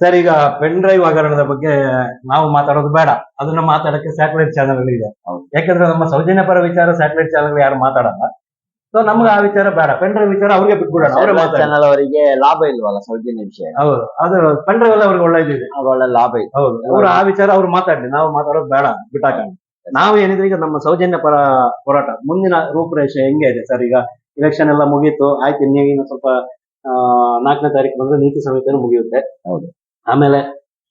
Sir ಈಗ pen drive ಹಗರಣದ ಬಗ್ಗೆ ನಾವು ಮಾತಾಡೋದು ಬೇಡ. ಅದನ್ನ ಮಾತಾಡಕ್ಕೆ ಸ್ಯಾಟಲೈಟ್ ಚಾನೆಲ್ ಇದೆ. ಯಾಕಂದ್ರೆ ನಮ್ಮ ಸೌಜನ್ಯ ಪರ ವಿಚಾರ ಸ್ಯಾಟಲೈಟ್ ಚಾನೆಲ್ ಯಾರು ಮಾತಾಡಲ್ಲ. ಸೊ ನಮ್ಗೆ ಆ ವಿಚಾರ ಬೇಡ. ಪೆನ್ ಡ್ರೈವ್ ವಿಚಾರ ಅವ್ರಿಗೆ ಬಿಟ್ಬಿಡೋಣ. ಅವರೇ ಚಾನಲ್ ಅವರಿಗೆ ಲಾಭ ಇಲ್ವಲ್ಲ ಸೌಜನ್ಯ ವಿಷಯ? ಹೌದು. ಅದು ಪೆನ್ ಡ್ರೈವ್ ಎಲ್ಲ ಅವ್ರಿಗೆ ಒಳ್ಳೇದಿದೆ. ಒಳ್ಳೆ ಲಾಭ ಇದೆ. ಹೌದು. ಅವ್ರು ಆ ವಿಚಾರ ಅವ್ರು ಮಾತಾಡ್ಲಿ. ನಾವು ಮಾತಾಡೋದು ಬೇಡ. ಬಿಟ್ಟಾಕ ನಾವು ಏನಿದ್ರೆ ಈಗ ನಮ್ಮ ಸೌಜನ್ಯ ಪರ ಹೋರಾಟ. ಮುಂದಿನ ರೂಪರೇಷೆ ಹೆಂಗೆ ಇದೆ ಸರ್? ಈಗ ಇಲೆಕ್ಷನ್ ಎಲ್ಲ ಮುಗೀತು. ಆಯ್ತು ಇನ್ನೇನು ಸ್ವಲ್ಪ ಆ, ನಾಲ್ಕನೇ ತಾರೀಕು ಬಂದ್ರೆ ನೀತಿ ಸಂಹಿತೆನೂ ಮುಗಿಯುತ್ತೆ. ಹೌದು. ಆಮೇಲೆ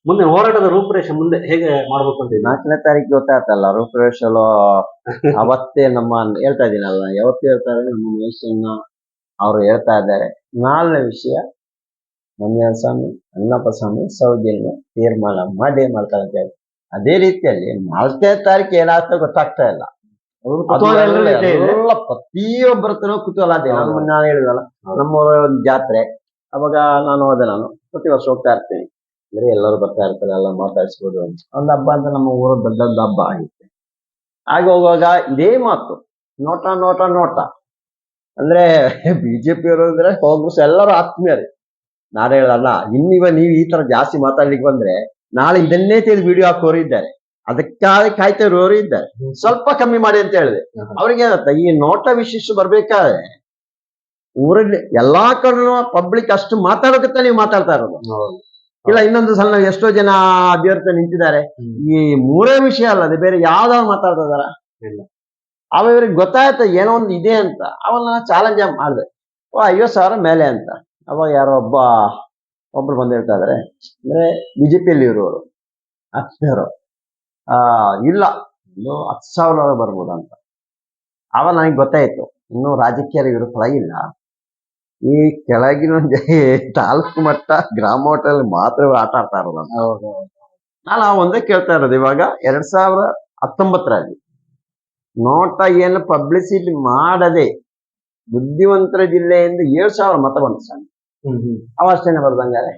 ಮುಂದೆ ಹೋರಾಟದ ರೂಪುರೇಷೆ ಮುಂದೆ ಹೇಗೆ ಮಾಡ್ಬೇಕು ಅಂತ? ನಾಲ್ಕನೇ ತಾರೀಕು ಗೊತ್ತಾಗ್ತಲ್ಲ ರೂಪರೇಶಲು ಅವತ್ತೇ ನಮ್ಮ ಹೇಳ್ತಾ ಇದೀನಲ್ಲ ಯಾವತ್ತು ಹೇಳ್ತಾರೆ ನಮ್ಮ ಮಹೇಶನ್ನ ಅವರು ಹೇಳ್ತಾ ಇದ್ದಾರೆ ನಾಲ್ನೇ ವಿಷಯ ನಂಜನ ಸ್ವಾಮಿ ಅಣ್ಣಪ್ಪ ಸ್ವಾಮಿ ಸೌಜನ್ಯ ತೀರ್ಮಾನ ಮಾಡಿ ಮಾಡ್ತಾರೆ ಅಂತ ಹೇಳಿ ಅದೇ ರೀತಿಯಲ್ಲಿ ನಾಲ್ಕನೇ ತಾರೀಕು ಏನಾಗ್ತದೆ ಗೊತ್ತಾಗ್ತಾ ಇಲ್ಲ ಅವ್ರ ಕುತೂಹಲ ಇದ್ದೇ ಇದೆ. ಎಲ್ಲ ಕುತೂಹಲ ಇದೆ ನಾನು ಮೊನ್ನೆ ನಾನು ಹೇಳಿದಲ್ಲ. ನಮ್ಮೂರ ಒಂದು ಜಾತ್ರೆ ಅವಾಗ ನಾನು ಹೋದೆ ನಾನು ಪ್ರತಿ ವರ್ಷ ಹೋಗ್ತಾ ಇರ್ತೀನಿ ಅಂದ್ರೆ ಎಲ್ಲರೂ ಬರ್ತಾ ಇರ್ತಾರೆ ಎಲ್ಲ ಮಾತಾಡಿಸ್ಬೋದು ಅಂತ. ಒಂದು ಹಬ್ಬ ಅಂತ ನಮ್ಮ ಊರ ದೊಡ್ಡ ಹಬ್ಬ ಆಗಿತ್ತು. ಆಗ ಹೋಗುವಾಗ ಇದೇ ಮಾತು ನೋಟ ನೋಟ ನೋಟ. ಅಂದ್ರೆ ಬಿಜೆಪಿ ಅವರು ಅಂದ್ರೆ ಕಾಂಗ್ರೆಸ್ ಎಲ್ಲರೂ ಆತ್ಮೀಯರೇ. ನಾನು ಹೇಳಲ್ಲ ಇನ್ನಿವ ನೀವು ಈ ತರ ಜಾಸ್ತಿ ಮಾತಾಡ್ಲಿಕ್ಕೆ ಬಂದ್ರೆ ನಾಳೆ ಇದನ್ನೇ ತಿಳಿದು ವಿಡಿಯೋ ಹಾಕೋರು ಇದ್ದಾರೆ. ಅದಕ್ಕಾಗಿ ಕಾಯ್ತಾ ಇರೋರು ಇದ್ದಾರೆ. ಸ್ವಲ್ಪ ಕಮ್ಮಿ ಮಾಡಿ ಅಂತ ಹೇಳಿದೆ. ಅವ್ರಿಗೆ ಏನತ್ತ ಈ ನೋಟ ವಿಶೇಷ ಬರ್ಬೇಕಾದ್ರೆ ಊರಲ್ಲಿ ಎಲ್ಲಾ ಕಡೆನೂ ಪಬ್ಲಿಕ್ ಅಷ್ಟು ಮಾತಾಡೋಕತ್ತ ನೀವು ಮಾತಾಡ್ತಾ ಇರೋದು. ಇಲ್ಲ ಇನ್ನೊಂದು ಸಲ ಎಷ್ಟೋ ಜನ ಅಭ್ಯರ್ಥಿ ನಿಂತಿದ್ದಾರೆ. ಈ ಮೂರೇ ವಿಷಯ ಅಲ್ಲದೆ ಬೇರೆ ಯಾವ್ದಾದ್ರು ಮಾತಾಡ್ತಾ ಇದಾರ? ಇಲ್ಲ. ಅವ ಇವ್ರಿಗೆ ಗೊತ್ತಾಯ್ತು ಏನೋ ಒಂದು ಇದೆ ಅಂತ. ಅವನ್ನ ಚಾಲೆಂಜ್ ಮಾಡಿದೆ? ಓ ಐವತ್ ಸಾವಿರ ಮೇಲೆ ಅಂತ. ಅವಾಗ ಯಾರೋ ಒಬ್ಬ ಒಬ್ರು ಬಂದಿರ್ತಾ ಹೇಳ್ತಾ ಇದಾರೆ. ಅಂದ್ರೆ ಬಿಜೆಪಿಯಲ್ಲಿ ಇರೋರು. ಹತ್ತಿನವರು ಆ ಇಲ್ಲ ಇನ್ನು ಹತ್ತು ಸಾವಿರ ಬರ್ಬೋದಂತ. ಆವಾಗ ನನಗೆ ಗೊತ್ತಾಯ್ತು ಇನ್ನು ರಾಜಕೀಯ ಇವರು ಪಳಗಿಲ್ಲ ಈ ಕೆಳಗಿನ ತಾಲೂಕು ಮಟ್ಟ ಗ್ರಾಮ ಮಟ್ಟದಲ್ಲಿ ಮಾತ್ರ ಆಟ ಆಡ್ತಾ ಇರೋದು ನಾನು ಆ ಒಂದೇ ಕೇಳ್ತಾ ಇರೋದು ಇವಾಗ ಎರಡ್ ಸಾವಿರ ಹತ್ತೊಂಬತ್ತರಲ್ಲಿ ನೋಟ ಏನು ಪಬ್ಲಿಸಿಟಿ ಮಾಡದೆ ಬುದ್ಧಿವಂತರ ಜಿಲ್ಲೆಯಿಂದ ಏಳು ಸಾವಿರ ಮತ ಬಂತು ಹ್ಮ್ ಅವಷ್ಟೇನೆ ಬರ್ದಂಗಾರೆ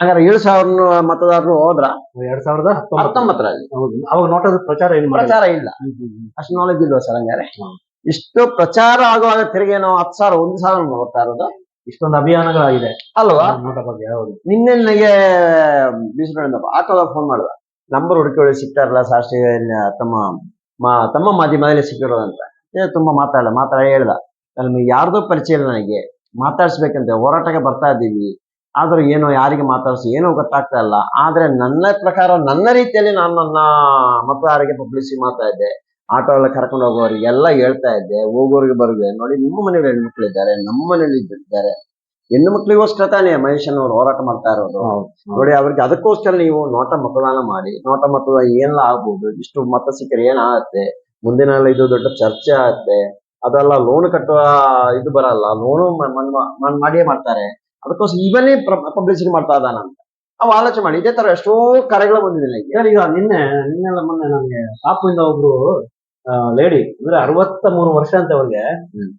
ಹಂಗಾರೆ ಏಳು ಸಾವಿರ ಮತದಾರರು ಹೋದ್ರ ಎರಡ್ ಸಾವಿರದ ಹತ್ತೊಂಬತ್ತು ಹತ್ತೊಂಬತ್ತರಲ್ಲಿ. ಅವಾಗ ನೋಟದ ಪ್ರಚಾರ ಏನು ಪ್ರಚಾರ ಇಲ್ಲ. ಅಷ್ಟು ನಾಲೆಜ್ ಇಲ್ವಾ ಸರ್ ಹಂಗಾರೆ. ಇಷ್ಟು ಪ್ರಚಾರ ಆಗುವಾಗ ತಿರುಗಿ ನಾವು ಹತ್ತು ಸಾವಿರ ಒಂದು ಸಾವಿರ ಬರ್ತಾ ಇರೋದು. ಇಷ್ಟೊಂದು ಅಭಿಯಾನಗಳಾಗಿದೆ. ಅಲ್ವಾ? ನೋಟ ಬಗ್ಗೆ ಹೌದು. ನಿನ್ನೆ ನನಗೆ ಬೀಸಗಳಿಂದ ಆಟೋದ ಫೋನ್ ಮಾಡಿದ. ನಂಬರ್ ಹುಡುಕಿಗಳು ಸಿಗ್ತಾ ಇರಲ್ಲ ಸಾಕ್ಷಿ ತಮ್ಮ ಮಾ ತಮ್ಮ ಮಾಧ್ಯಮದಲ್ಲಿ ಸಿಕ್ಕಿರೋದಂತ. ತುಂಬಾ ಮಾತಾಡಲ್ಲ ಮಾತಾಡಿ ಹೇಳ್ದ. ನಮಗೆ ಯಾರ್ದೋ ಪರಿಚಯ ಇಲ್ಲ ನನಗೆ. ಮಾತಾಡ್ಸ್ಬೇಕಂತೆ ಹೋರಾಟಕ್ಕೆ ಬರ್ತಾ ಇದ್ದೀವಿ. ಆದ್ರೂ ಏನೋ ಯಾರಿಗೆ ಮಾತಾಡ್ಸಿ ಏನೋ ಗೊತ್ತಾಗ್ತಾ ಇಲ್ಲ. ಆದ್ರೆ ನನ್ನ ಪ್ರಕಾರ ನನ್ನ ರೀತಿಯಲ್ಲಿ ನಾನು ನನ್ನ ಮತದಾರರಿಗೆ ಪಬ್ಲಿಸಿ ಮಾಡ್ತಾ ಇದ್ದೆ. ಆಟೋ ಎಲ್ಲ ಕರ್ಕೊಂಡು ಹೋಗೋರಿಗೆ ಎಲ್ಲ ಹೇಳ್ತಾ ಇದ್ದೆ. ಹೋಗೋರಿಗೆ ಬರುವೆ. ನೋಡಿ ನಿಮ್ಮ ಮನೇಲಿ ಹೆಣ್ಮಕ್ಳು ಇದ್ದಾರೆ ನಮ್ಮ ಮನೇಲಿ ಇದ್ದಾರೆ. ಹೆಣ್ಣು ಮಕ್ಕಳಿಗೋಸ್ಕರ ತಾನೇ ಮಹೇಶನವರು ಹೋರಾಟ ಮಾಡ್ತಾ ಇರೋದು. ನೋಡಿ ಅವ್ರಿಗೆ ಅದಕ್ಕೋಸ್ಕರ ನೀವು ನೋಟ ಮತದಾನ ಮಾಡಿ ನೋಟ ಮತದಾನ ಏನೆಲ್ಲ ಆಗ್ಬೋದು ಇಷ್ಟು ಮತ ಸಿಕ್ಕರೆ ಏನಾಗತ್ತೆ ಮುಂದಿನ ಇದು ದೊಡ್ಡ ಚರ್ಚೆ ಆಗತ್ತೆ. ಅದೆಲ್ಲ ಲೋನ್ ಕಟ್ಟುವ ಇದು ಬರಲ್ಲ. ಲೋನು ಮಾಡಿಯೇ ಮಾಡ್ತಾರೆ. ಅದಕ್ಕೋಸ್ಕರ ಇವನೇ ಪಬ್ಲಿಸಿಟಿ ಮಾಡ್ತಾ ಇದ್ದಾನ ಅಂತ. ಅವ್ ಆಲೋಚನೆ ಮಾಡಿ. ಇದೇ ತರ ಎಷ್ಟೋ ಕರೆಗಳು ಬಂದಿದೆ ಈಗ ನಿನ್ನೆ ನಿನ್ನೆಲ್ಲ ಮೊನ್ನೆ ನಮ್ಗೆ ಕಾಪುಯಿಂದ ಒಬ್ರು ಲೇಡಿ ಅಂದ್ರೆ ಅರವತ್ತ ಮೂರು ವರ್ಷ ಅಂತ ಅವ್ರಿಗೆ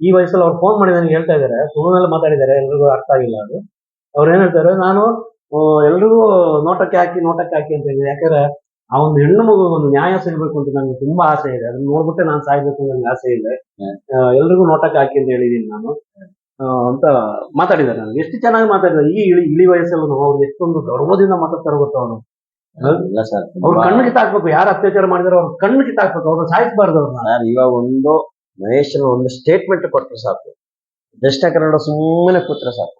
ಈ ವಯಸ್ಸಲ್ಲಿ ಅವ್ರು ಫೋನ್ ಮಾಡಿ ನನಗೆ ಹೇಳ್ತಾ ಇದಾರೆ ಸುಮ್ಮನೆಲ್ಲ ಮಾತಾಡಿದ್ದಾರೆ ಎಲ್ರಿಗೂ ಅರ್ಥ ಆಗಿಲ್ಲ ಅದು. ಅವ್ರು ಏನ್ ಹೇಳ್ತಾರೆ ನಾನು ಎಲ್ರಿಗೂ ನೋಟಕ್ಕೆ ಹಾಕಿ ನೋಟಕ್ಕೆ ಹಾಕಿ ಅಂತ ಹೇಳಿದ್ರೆ ಯಾಕಂದ್ರೆ ಆ ಒಂದು ಹೆಣ್ಣು ಮಗು ಒಂದು ನ್ಯಾಯ ಸಿಗಬೇಕು ಅಂತ ನಂಗೆ ತುಂಬಾ ಆಸೆ ಇದೆ. ಅದನ್ನ ನೋಡ್ಬಿಟ್ಟೆ ನಾನು ಸಾಯ್ಬೇಕು ಅಂತ ನಂಗೆ ಆಸೆ ಇದೆ. ಎಲ್ರಿಗೂ ನೋಟಕ್ಕೆ ಹಾಕಿ ಅಂತ ಹೇಳಿದೀನಿ ನಾನು. ಅಂತ ಮಾತಾಡಿದ್ದಾರೆ. ನನಗೆ ಎಷ್ಟು ಚೆನ್ನಾಗಿ ಮಾತಾಡಿದ್ದಾರೆ. ಈ ಇಳಿ ಇಳಿ ವಯಸ್ಸಲ್ಲೂ ಅವ್ರು ಎಷ್ಟೊಂದು ಗರ್ವದಿಂದ ಮಾತಾಡ್ತಾರೆ ಗೊತ್ತಾ ಅವರು. ಇಲ್ಲ ಸರ್ ಅವ್ರ ಕಣ್ಣು ಕಿತ್ತಾಕ್ಬೇಕು. ಯಾರು ಅತ್ಯಾಚಾರ ಮಾಡಿದ್ರು ಅವ್ರ ಕಣ್ಣು ಕಿತ್ತಾಕ್ಬೇಕು. ಅವ್ರನ್ನ ಸಾಯಿಸಬಾರ್ದು ಅವ್ರನ್ನ. ಸರ್ ಇವಾಗ ಒಂದು ಮಹೇಶನ ಒಂದು ಸ್ಟೇಟ್ಮೆಂಟ್ ಕೊಟ್ಟರೆ ಸಾಕು. ದಕ್ಷಿಣ ಕನ್ನಡ ಸುಮ್ಮನೆ ಕೂತ್ರೆ ಸಾಕು.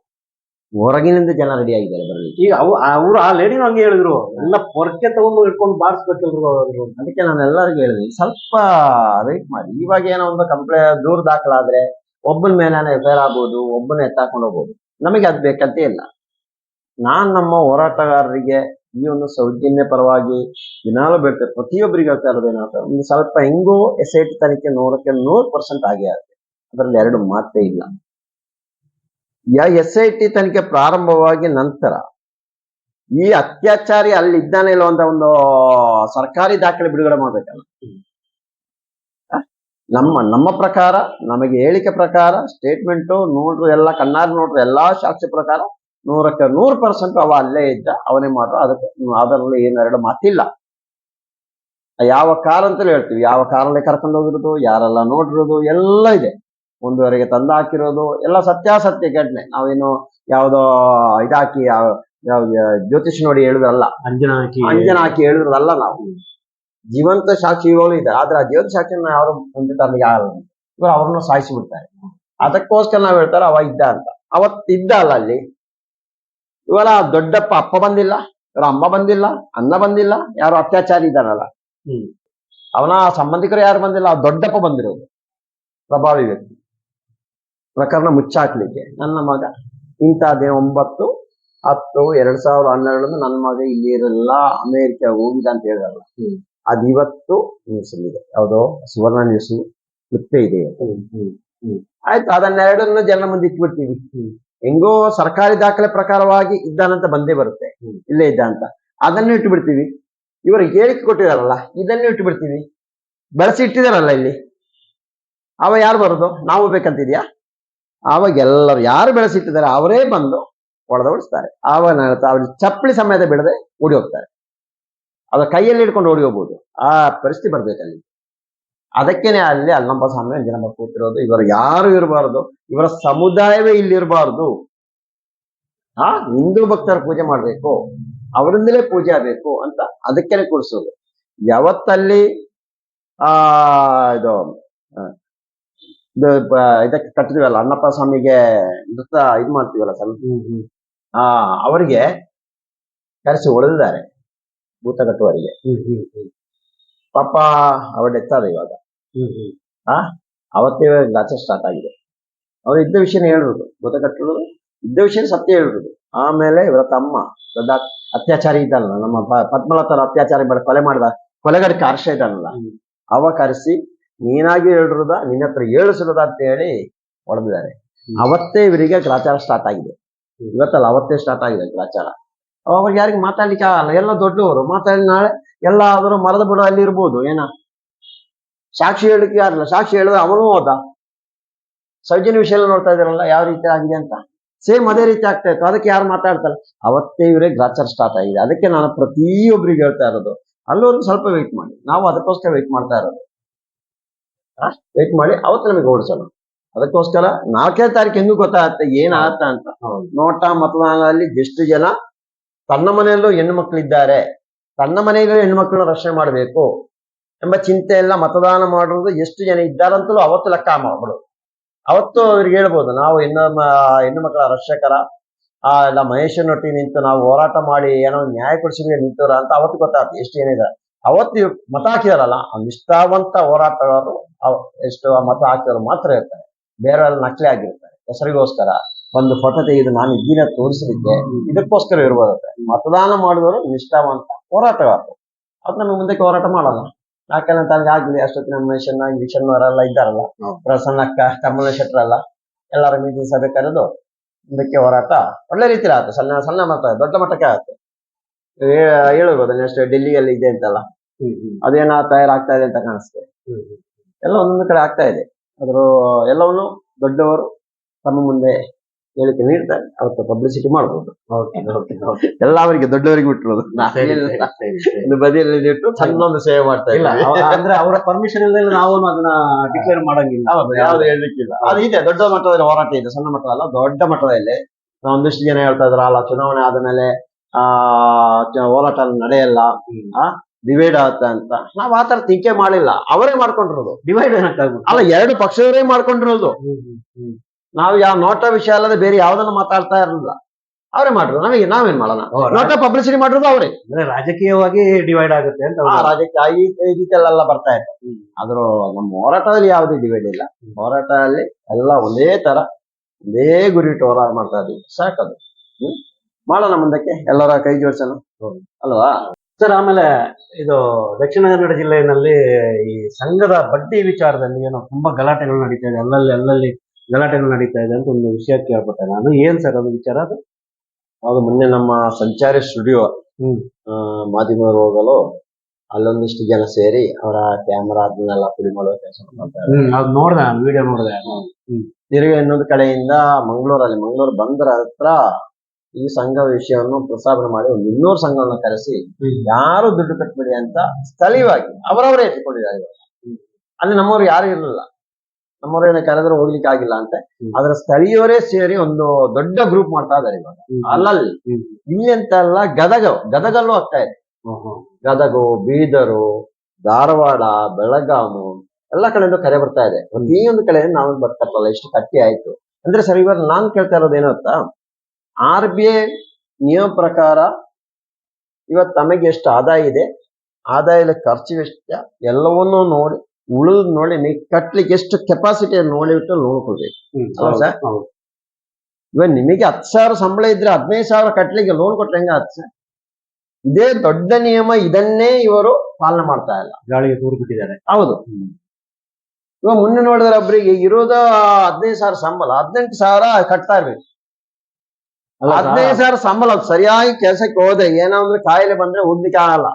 ಹೊರಗಿನಿಂದ ಜನ ರೆಡಿ ಆಗಿದ್ದಾರೆ ಬರಲಿ ಈಗ ಅವು ಅವ್ರು ಆ ಲೇಡಿನೂ ಹಂಗೆ ಹೇಳಿದ್ರು. ಎಲ್ಲ ಪೊರ್ಕೆ ತಗೊಂಡು ಇಟ್ಕೊಂಡು ಬಾರಿಸ್ಬೇಕಲ್ರು ಅವರು. ಅದಕ್ಕೆ ನಾನು ಎಲ್ಲರಿಗೂ ಹೇಳಿದೆ ಸ್ವಲ್ಪ ವೆಯ್ಟ್ ಮಾಡಿ. ಇವಾಗ ಏನೋ ಒಂದು ಕಂಪ್ಲೇ ದೂರ ದಾಖಲಾದ್ರೆ ಒಬ್ಬನ ಮೇಲೆ ಎಫ್ ಆಗ್ಬೋದು ಒಬ್ಬನ ಎತ್ತಾಕೊಂಡು ಹೋಗ್ಬೋದು ನಮಗೆ ಅದು ಬೇಕಂತ ಇಲ್ಲ. ನಾನು ನಮ್ಮ ಹೋರಾಟಗಾರರಿಗೆ ಈ ಒಂದು ಸೌಜನ್ಯ ಪರವಾಗಿ ದಿನಾಲು ಬೀಳ್ತೇವೆ ಪ್ರತಿಯೊಬ್ಬರಿಗೆ ಹೇಳ್ತಾ ಇರೋದು ಒಂದು ಸ್ವಲ್ಪ ಹೆಂಗೋ ಎಸ್ ಐ ಟಿ ತನಿಖೆ ನೂರಕ್ಕೆ ನೂರು ಪರ್ಸೆಂಟ್ ಆಗೇ ಆಗುತ್ತೆ. ಅದರಲ್ಲಿ ಎರಡು ಮಾತೇ ಇಲ್ಲ. ಯಾ ಎಸ್ ಐ ಟಿ ತನಿಖೆ ಪ್ರಾರಂಭವಾಗಿ ನಂತರ ಈ ಅತ್ಯಾಚಾರಿ ಅಲ್ಲಿ ಇದ್ದಾನೆ ಇಲ್ಲ ಅಂತ ಒಂದು ಸರ್ಕಾರಿ ದಾಖಲೆ ಬಿಡುಗಡೆ ಮಾಡ್ಬೇಕಲ್ಲ. ನಮ್ಮ ನಮ್ಮ ಪ್ರಕಾರ, ನಮಗೆ ಹೇಳಿಕೆ ಪ್ರಕಾರ ಸ್ಟೇಟ್ಮೆಂಟು ನೋಡ್ರು ಎಲ್ಲ ಕಣ್ಣಾರು ನೋಡ್ರು ಎಲ್ಲಾ ಸಾಕ್ಷಿ ಪ್ರಕಾರ ನೂರಕ್ಕೆ ನೂರು ಪರ್ಸೆಂಟ್ ಅವ ಅಲ್ಲೇ ಇದ್ದ ಅವನೇ ಮಾತ್ರ ಅದಕ್ಕೆ ಅದರಲ್ಲಿ ಏನೆರಡು ಎರಡು ಮಾತಿಲ್ಲ. ಯಾವ ಕಾರ್ ಅಂತಲೇ ಹೇಳ್ತೀವಿ ಯಾವ ಕಾರಲ್ಲಿ ಕರ್ಕೊಂಡು ಹೋಗಿರೋದು ಯಾರೆಲ್ಲ ನೋಡಿರೋದು ಎಲ್ಲ ಇದೆ. ಮುಂದುವರೆಗೆ ತಂದು ಹಾಕಿರೋದು ಎಲ್ಲ ಸತ್ಯಾಸತ್ಯ ಘಟನೆ. ನಾವೇನು ಯಾವುದೋ ಇದಾಕಿ ಯಾವ ಜ್ಯೋತಿಷ್ ನೋಡಿ ಹೇಳಿದ್ರಲ್ಲ ಅಂಜನ ಹಾಕಿ ಅಂಜನ ಹಾಕಿ ಹೇಳುದಲ್ಲ ನಾವು. ಜೀವಂತ ಸಾಕ್ಷಿಗಳು ಇದೆ ಆದ್ರೆ ಆ ಜೀವಂತ ಸಾಕ್ಷಿನ ಯಾರು ಮುಂದೆ ತರಲಿಕ್ಕೆ ಆಗಲ್ಲ. ಇವರು ಅವ್ರನ್ನ ಸಾಯಿಸಿ ಬಿಡ್ತಾರೆ ಅದಕ್ಕೋಸ್ಕರ ನಾವ್ ಹೇಳ್ತಾರೆ ಅವ ಇದ್ದ ಅಂತ. ಅವತ್ತಿದ್ದ ಅಲ್ಲ ಅಲ್ಲಿ ಇವರ ದೊಡ್ಡಪ್ಪ ಅಪ್ಪ ಬಂದಿಲ್ಲ ಇವರ ಅಮ್ಮ ಬಂದಿಲ್ಲ ಅಣ್ಣ ಬಂದಿಲ್ಲ ಯಾರು ಅತ್ಯಾಚಾರಿ ಇದ್ದಾನಲ್ಲ ಹ್ಮ್. ಅವನ ಸಂಬಂಧಿಕರು ಯಾರು ಬಂದಿಲ್ಲ ದೊಡ್ಡಪ್ಪ ಬಂದಿರೋದು ಪ್ರಭಾವಿ ವ್ಯಕ್ತಿ. ಪ್ರಕರಣ ಮುಚ್ಚಾಕ್ಲಿಕ್ಕೆ ನನ್ನ ಮಗ. ಇಂಥದ್ದೇ ಒಂಬತ್ತು ಹತ್ತು ಎರಡ್ ಸಾವಿರದ ಹನ್ನೆರಡರಿಂದ ನನ್ನ ಮಗ ಇಲ್ಲಿ ಇರಲ್ಲ ಅಮೇರಿಕ ಹೋಗಿದ ಅಂತ ಹೇಳಿದಲ್ಲ ಅದ್ ಇವತ್ತು ನ್ಯೂಸ್ ಇದೆ. ಯಾವುದೋ ಸುವರ್ಣ ನ್ಯೂಸ್ ಕ್ಲಿಪ್ಪೇ ಇದೆ ಆಯ್ತು ಅದನ್ನೆರಡನ್ನು ಜನ ಮುಂದೆ ಇಟ್ಬಿಡ್ತೀವಿ. ಹೆಂಗೋ ಸರ್ಕಾರಿ ದಾಖಲೆ ಪ್ರಕಾರವಾಗಿ ಇದ್ದಾನಂತ ಬಂದೇ ಬರುತ್ತೆ. ಇಲ್ಲೇ ಇದ್ದ ಅಂತ. ಅದನ್ನು ಇಟ್ಟು ಬಿಡ್ತೀವಿ ಇವರು ಹೇಳಿಕೆ ಕೊಟ್ಟಿದಾರಲ್ಲ ಇದನ್ನು ಇಟ್ಟು ಬಿಡ್ತೀವಿ ಬೆಳೆಸಿ ಇಟ್ಟಿದಾರಲ್ಲ ಇಲ್ಲಿ. ಅವ ಯಾರು ಬರೋದು? ನಾವು ಬೇಕಂತಿದ್ಯಾ? ಆವಾಗ ಎಲ್ಲರೂ ಯಾರು ಬೆಳೆಸಿಟ್ಟಿದ್ದಾರೆ ಅವರೇ ಬಂದು ಹೊಡೆದ ಹೊಡಿಸ್ತಾರೆ ಆವಾಗ ಹೇಳ್ತಾ ಅವ್ರ ಚಪ್ಪಲಿ ಸಮೇತ ಬಿಡದೆ ಓಡಿ ಹೋಗ್ತಾರೆ. ಅದ ಕೈಯಲ್ಲಿ ಹಿಡ್ಕೊಂಡು ಓಡಿ ಹೋಗ್ಬೋದು. ಆ ಪರಿಸ್ಥಿತಿ ಬರ್ಬೇಕಲ್ಲಿ. ಅದಕ್ಕೇನೆ ಅಲ್ಲಿ ಅಲ್ಲಂಬ ಸ್ವಾಮಿ ಅಂಜನಮ್ಮ ಕೂತಿರೋದು ಇವರು ಯಾರು ಇರಬಾರದು? ಇವರ ಸಮುದಾಯವೇ ಇಲ್ಲಿ ಇರಬಾರದು ಆ ಹಿಂದೂ ಭಕ್ತರ ಪೂಜೆ ಮಾಡಬೇಕು ಅವರಿಂದಲೇ ಪೂಜೆ ಆಗಬೇಕು ಅಂತ ಅದಕ್ಕೇನೆ ಕೂರಿಸೋದು ಯಾವತ್ತಲ್ಲಿ ಆ ಇದು ಇದಕ್ಕೆ ಕಟ್ತೀವಲ್ಲ ಅಣ್ಣಪ್ಪ ಸ್ವಾಮಿಗೆ ನೃತ್ಯ ಇದು ಮಾಡ್ತೀವಲ್ಲ ಹ್ಮ್, ಆ ಅವರಿಗೆ ಕರೆಸಿ ಹೊಡೆದಿದ್ದಾರೆ ಭೂತ ಕಟ್ಟುವರಿಗೆ ಪಾಪ ಅವ ಡೆತ್ ಆದ ಇವಾಗ ಆ. ಅವತ್ತೇ ಗಾಚ ಸ್ಟಾರ್ಟ್ ಆಗಿದೆ. ಅವ್ರು ಇದ್ದ ವಿಷಯನ ಹೇಳಿರೋದು. ಭೂತ ಕಟ್ಟಲು ಇದ್ದ ವಿಷಯ ಸತ್ಯ ಹೇಳಿರೋದು. ಆಮೇಲೆ ಇವರ ತಮ್ಮ ದೊಡ್ಡ ಅತ್ಯಾಚಾರಿ ಇದ್ದಲ್ಲ ನಮ್ಮ ಪದ್ಮಲತರ ಪದ್ಮಲತನ ಅತ್ಯಾಚಾರಿ ಮಾಡಿ ಕೊಲೆ ಮಾಡಿದ ಕೊಲೆಗಡೆ ಹರ್ಷ ಇದ್ದಾನಲ್ಲ. ಅವ ಕರೆಸಿ ನೀನಾಗಿ ಹೇಳಿರುದ ನಿನ್ನ ಹತ್ರ ಹೇಳಿಸಿರುದ ಅಂತ ಹೇಳಿ ಹೊಡೆದಿದ್ದಾರೆ ಅವತ್ತೇ ಇವರಿಗೆ ಗ್ರಾಚಾರ ಸ್ಟಾರ್ಟ್ ಆಗಿದೆ. ಇವತ್ತಲ್ಲ ಅವತ್ತೇ ಸ್ಟಾರ್ಟ್ ಆಗಿದೆ ಗ್ರಾಚಾರ ಅವಾಗ ಯಾರಿಗೆ ಮಾತಾಡ್ಲಿಕ್ಕೆ ಆಗಲ್ಲ. ಎಲ್ಲ ದೊಡ್ಡವರು. ಮಾತಾಡಿ ನಾಳೆ ಎಲ್ಲ ಆದರೂ ಮರದ ಬುಡ ಅಲ್ಲಿ ಇರ್ಬೋದು. ಏನ? ಸಾಕ್ಷಿ ಹೇಳಲಿಕ್ಕೆ ಯಾರಿಲ್ಲ. ಸಾಕ್ಷಿ ಹೇಳಿದ್ರೆ ಅವನು ಹೋದ. ಸೌಜನ್ಯ ವಿಷಯ ಎಲ್ಲ ನೋಡ್ತಾ ಇದ್ರಲ್ಲ ಯಾವ ರೀತಿ ಆಗಿದೆ ಅಂತ. ಸೇಮ್ ಅದೇ ರೀತಿ ಆಗ್ತಾ ಇತ್ತು. ಅದಕ್ಕೆ ಯಾರು ಮಾತಾಡ್ತಾರೆ? ಅವತ್ತೇ ಇವರೇ ಗ್ರಾಚರ್ ಸ್ಟಾರ್ಟ್ ಆಗಿದೆ. ಅದಕ್ಕೆ ನಾನು ಪ್ರತಿಯೊಬ್ಬರಿಗೆ ಹೇಳ್ತಾ ಇರೋದು. ಅಲ್ಲೋರು ಸ್ವಲ್ಪ ವೆಯ್ಟ್ ಮಾಡಿ. ನಾವು ಅದಕ್ಕೋಸ್ಕರ ವೆಯ್ಟ್ ಮಾಡ್ತಾ ಇರೋದು. ವೆಯ್ಟ್ ಮಾಡಿ. ಅವತ್ತು ನಮಗೆ ಓಡಿಸೋಣ. ಅದಕ್ಕೋಸ್ಕರ ನಾಲ್ಕನೇ ತಾರೀಕು ಹೆಂಗೂ ಗೊತ್ತಾಗತ್ತೆ. ಏನಾಗತ್ತ ಅಂತ. ನೋಟ ಮತದಾನದಲ್ಲಿ ಎಷ್ಟು ಜನ ತನ್ನ ಮನೆಯಲ್ಲೂ ಹೆಣ್ಣು ಮಕ್ಕಳಿದ್ದಾರೆ ತನ್ನ ಮನೆಯಲ್ಲೂ ಹೆಣ್ಣು ಮಕ್ಕಳನ್ನ ರಕ್ಷಣೆ ಮಾಡಬೇಕು ಎಂಬ ಚಿಂತೆ ಎಲ್ಲ ಮತದಾನ ಮಾಡೋದು ಎಷ್ಟು ಜನ ಇದ್ದಾರಂತಲೂ ಅವತ್ತು ಲೆಕ್ಕ ಮಾಡ್ಬೋದು ಅವತ್ತು ಅವ್ರಿಗೆ ಹೇಳ್ಬೋದು, ನಾವು ಹೆಣ್ಣು ಹೆಣ್ಣು ಮಕ್ಕಳ ರಕ್ಷಕರ, ಆ, ಎಲ್ಲ ಮಹೇಶನೊಟ್ಟಿಗೆ ನಿಂತು ನಾವು ಹೋರಾಟ ಮಾಡಿ ಏನೋ ನ್ಯಾಯ ಕೊಡಿಸಿದ್ರೆ ನಿಂತವ್ರ ಅಂತ ಅವತ್ತು ಗೊತ್ತಾಗ್ತು ಎಷ್ಟು ಏನಿದೆ ಅವತ್ತು ಮತ ಹಾಕಿದಾರಲ್ಲ, ನಿಷ್ಠಾವಂತ ಹೋರಾಟಗಾರರು ಎಷ್ಟು ಮತ ಹಾಕಿದ್ರು ಮಾತ್ರ ಇರ್ತಾರೆ. ಬೇರೆಯವ್ರ ನಕಲಿ ಆಗಿರ್ತಾರೆ. ಹೆಸರಿಗೋಸ್ಕರ ಒಂದು ಫೋಟೋ ತೆಗೆದು ನಾನು ಇದ್ದೀನ ತೋರಿಸಲಿಕ್ಕೆ ಇದಕ್ಕೋಸ್ಕರ ಇರ್ಬೋದತ್ತೆ ಮತದಾನ ಮಾಡಿದವರು ನಿಷ್ಠಾವಂತ ಹೋರಾಟಗಾರರು. ಅದು ನಮಗೆ ಮುಂದಕ್ಕೆ ಹೋರಾಟ ಮಾಡಲ್ಲ. ಯಾಕಂದ್ರೆ ತನಗೆ ಆಗ್ಲಿ ಅಷ್ಟೊತ್ತಿನ ಮಹೇಶನ್ನ ವಿಷನ್ನವರೆಲ್ಲ ಇದ್ದಾರಲ್ಲ. ಪ್ರಸನ್ನ ಅಕ್ಕ ಕಮಲ ಶೆಟ್ರಲ್ಲ ಎಲ್ಲರ ಮೀಟಿಂಗ್ ಸಭೆ ಕರೆದು ಮುಂದಕ್ಕೆ ಹೋರಾಟ ಒಳ್ಳೆ ರೀತಿಲಿ ಆಗುತ್ತೆ. ಸಣ್ಣ ಸಣ್ಣ ಮಟ್ಟ ದೊಡ್ಡ ಮಟ್ಟಕ್ಕೆ ಆಗುತ್ತೆ. ಹೇಳ್ಬೋದು ನೆಕ್ಸ್ಟ್ ಡೆಲ್ಲಿಯಲ್ಲಿ ಇದೆ ಅಂತಲ್ಲ. ಅದೇನೋ ತಯಾರಾಗ್ತಾ ಇದೆ ಅಂತ ಕಾಣಿಸ್ತದೆ. ಎಲ್ಲ ಒಂದೊಂದು ಕಡೆ ಆಗ್ತಾ ಇದೆ. ಅದ್ರ ಎಲ್ಲವನ್ನು ದೊಡ್ಡವರು ತಮ್ಮ ಮುಂದೆ ಹೇಳಿಕೆ ನೀಡ್ತಾರೆ ಅವತ್ತು ಪಬ್ಲಿಸಿಟಿ ಮಾಡಬಹುದು Okay, okay, okay. ಎಲ್ಲ ಅವರಿಗೆ ದೊಡ್ಡವರಿಗೆ ಬಿಟ್ಟಿರೋದು. ಒಂದು ಬದಿಯಲ್ಲಿ ಇಟ್ಟು ಸಣ್ಣ ಒಂದು ಸೇವೆ ಮಾಡ್ತಾ ಇಲ್ಲ ಅಂದ್ರೆ ಅವರ ಪರ್ಮಿಷನ್ ಇಲ್ಲದೆ ನಾವು ಅದನ್ನ ಡಿಕ್ಲೇರ್ ಮಾಡಂಗಿಲ್ಲ. ಯಾವ್ದು ಹೇಳಲಿಕ್ಕಿಲ್ಲ. ಅದು ಇದೆ ದೊಡ್ಡ ಮಟ್ಟದಲ್ಲಿ ಹೋರಾಟ ಇದೆ ಸಣ್ಣ ಮಟ್ಟ ಅಲ್ಲ ದೊಡ್ಡ ಮಟ್ಟದಲ್ಲಿ ನಾವು ಒಂದಿಷ್ಟು ಜನ ಹೇಳ್ತಾ ಇದ್ರ ಅಲ್ಲ ಚುನಾವಣೆ ಆದ ಮೇಲೆ ಆ ಚ- ಹೋರಾಟ ನಡೆಯಲ್ಲ. ಡಿವೈಡ್ ಆಗುತ್ತೆ ಅಂತ. ನಾವ್ ಆತರ ತಿಂಕೆ ಮಾಡಿಲ್ಲ ಅವರೇ ಮಾಡ್ಕೊಂಡಿರೋದು. ಡಿವೈಡ್ ಏನಕ್ಕಾಗ ಅಲ್ಲ ಎರಡು ಪಕ್ಷದವರೇ ಮಾಡ್ಕೊಂಡಿರೋದು. ನಾವು ಯಾವ ನೋಟ ವಿಷಯ ಅಲ್ಲದೆ ಬೇರೆ ಯಾವ್ದನ್ನು ಮಾತಾಡ್ತಾ ಇರಲಿಲ್ಲ ಅವರೇ ಮಾಡಿರೋದು. ನಮಗೆ ನಾವೇನ್ ಮಾಡೋಣ? ನೋಟ ಪಬ್ಲಿಸಿಟಿ ಮಾಡಿರೋದು ಅವರೇ. ಅಂದ್ರೆ ರಾಜಕೀಯವಾಗಿ ಡಿವೈಡ್ ಆಗುತ್ತೆ ಅಂತ ರಾಜಕೀಯ ಈ ಈ ರೀತಿಯಲ್ಲೆಲ್ಲ ಬರ್ತಾ ಇತ್ತು. ಆದ್ರೂ ನಮ್ಮ ಹೋರಾಟದಲ್ಲಿ ಯಾವುದೇ ಡಿವೈಡ್ ಇಲ್ಲ. ಹೋರಾಟದಲ್ಲಿ ಎಲ್ಲ ಒಂದೇ ತರ ಒಂದೇ ಗುರಿ ಇಟ್ಟು ಹೋರಾಟ ಮಾಡ್ತಾ ಇದೀವಿ ಸಾಕದು. ಹ್ಮ್. ಮಾಡೋಣ ಮುಂದಕ್ಕೆ. ಎಲ್ಲರ ಕೈ ಜೋಡಿಸೋಣ. ಅಲ್ವಾ? ಸರ್ ಆಮೇಲೆ ಇದು ದಕ್ಷಿಣ ಕನ್ನಡ ಜಿಲ್ಲೆಯಲ್ಲಿ ಈ ಸಂಘದ ಬಡ್ಡಿ ವಿಚಾರದಲ್ಲಿ ಏನೋ ತುಂಬಾ ಗಲಾಟೆಗಳು ನಡೀತಾ ಇದೆ. ಅಲ್ಲಲ್ಲಿ ಅಲ್ಲಲ್ಲಿ ಗಲಾಟೆಗಳು ನಡೀತಾ ಇದೆ ಅಂತ ಒಂದು ವಿಷಯ ಕೇಳ್ಪಟ್ಟೆ ನಾನು. ಏನ್ ಸರ್ ಅದು ವಿಚಾರ ಅದು? ಹೌದು ಮೊನ್ನೆ ನಮ್ಮ ಸಂಚಾರಿ ಸ್ಟುಡಿಯೋ ಹ್ಮ್. ಮಾಧ್ಯಮದವರು ಹೋಗಲು ಅಲ್ಲೊಂದಿಷ್ಟು ಜನ ಸೇರಿ ಅವರ ಕ್ಯಾಮರಾ ಅದನ್ನೆಲ್ಲ ಪುಡಿ ಮಾಡುವ ಕೆಲಸ ಮಾಡ್ತಾರೆ ಹ್ಮ್ ಅದು ನೋಡ್ದೆ ನಾನು ವಿಡಿಯೋ ನೋಡ್ದೆ. ತಿರುಗಿ ಇನ್ನೊಂದು ಕಡೆಯಿಂದ ಮಂಗಳೂರಲ್ಲಿ ಮಂಗಳೂರು ಬಂದ್ರ ಹತ್ರ ಈ ಸಂಘ ವಿಷಯವನ್ನು ಪ್ರಸಾರ ಮಾಡಿ ಒಂದು ಇನ್ನೂರು ಸಂಘವನ್ನು ಕರೆಸಿ ಯಾರು ದುಡ್ಡು ಕಟ್ಬಿಡಿ ಅಂತ ಸ್ಥಳೀಯವಾಗಿ ಅವರವರೇ ಎತ್ತಿಕೊಂಡಿದ್ದಾರೆ ಇವಾಗ. ಅಲ್ಲಿ ನಮ್ಮವ್ರು ಯಾರು ಇರಲಿಲ್ಲ. ನಮ್ಮವ್ರೇನ ಕರೆದ್ರೆ ಹೋಗ್ಲಿಕ್ಕೆ ಆಗಿಲ್ಲ ಅಂತ. ಅದರ ಆದ್ರೆ ಸ್ಥಳೀಯರೇ ಸೇರಿ ಒಂದು ದೊಡ್ಡ ಗ್ರೂಪ್ ಮಾಡ್ತಾ ಇದಾರೆ ಇವಾಗ. ಅಲ್ಲಲ್ಲಿ. ಇಲ್ಲಿ ಅಂತ ಅಲ್ಲ ಗದಗ ಗದಗಲ್ಲೂ ಆಗ್ತಾ ಇದೆ. ಗದಗು ಬೀದರು ಧಾರವಾಡ ಬೆಳಗಾವು ಎಲ್ಲ ಕಡೆಯಿಂದ ಕರೆ ಬರ್ತಾ ಇದೆ. ಈ ಒಂದು ಕಡೆ ನಾವು ಬರ್ತಾರಲ್ಲ ಎಷ್ಟು ಕಟ್ಟಿ ಆಯ್ತು. ಅಂದ್ರೆ ಸರ್ ಇವಾಗ ನಾನ್ ಕೇಳ್ತಾ ಇರೋದು ಏನು ಗೊತ್ತಾ? ಆರ್ ಬಿ ಐ ನಿಯಮ ಪ್ರಕಾರ ಇವತ್ತು ತಮಗೆ ಎಷ್ಟು ಆದಾಯ ಇದೆ ಆದಾಯದ ಖರ್ಚು ಎಷ್ಟ ಎಲ್ಲವನ್ನೂ ನೋಡಿ ಉಳಿದ್ ನೋಡಿ ನೀವು ಕಟ್ಲಿಕ್ಕೆ ಎಷ್ಟು ಕೆಪಾಸಿಟಿ ನೋಡಿಬಿಟ್ಟು ಲೋನ್ ಕೊಡ್ಬೇಕು. ಹ್ಮ್. ಅಲ್ಲ ಸರ್? ಹೌದು. ಇವಾಗ ನಿಮಗೆ ಹತ್ತು ಸಾವಿರ ಸಂಬಳ ಇದ್ರೆ ಹದಿನೈದು ಸಾವಿರ ಕಟ್ಲಿಕ್ಕೆ ಲೋನ್ ಕೊಟ್ರೆ ಹೆಂಗ ಸರ್? ಇದೇ ದೊಡ್ಡ ನಿಯಮ ಇದನ್ನೇ ಇವರು ಪಾಲನೆ ಮಾಡ್ತಾ ಇಲ್ಲ. ಗಾಳಿಗೆ ತೂರು ಬಿಟ್ಟಿದ್ದಾರೆ. ಹೌದು. ಇವಾಗ ಮುಂದೆ ನೋಡಿದ್ರೆ ಒಬ್ರಿಗೆ ಇರೋದ ಹದಿನೈದು ಸಾವಿರ ಸಂಬಳ ಹದಿನೆಂಟು ಸಾವಿರ ಕಟ್ತಾ ಇರ್ಬೇಕು. ಹದಿನೈದು ಸಾವಿರ ಸಂಬಳ ಸರಿಯಾಗಿ ಕೆಲಸಕ್ಕೆ ಹೋದೆ ಏನೋ ಅಂದ್ರೆ ಕಾಯಿಲೆ ಬಂದ್ರೆ ಹೋಗ್ಲಿಕ್ಕೆ ಆಗಲ್ಲ.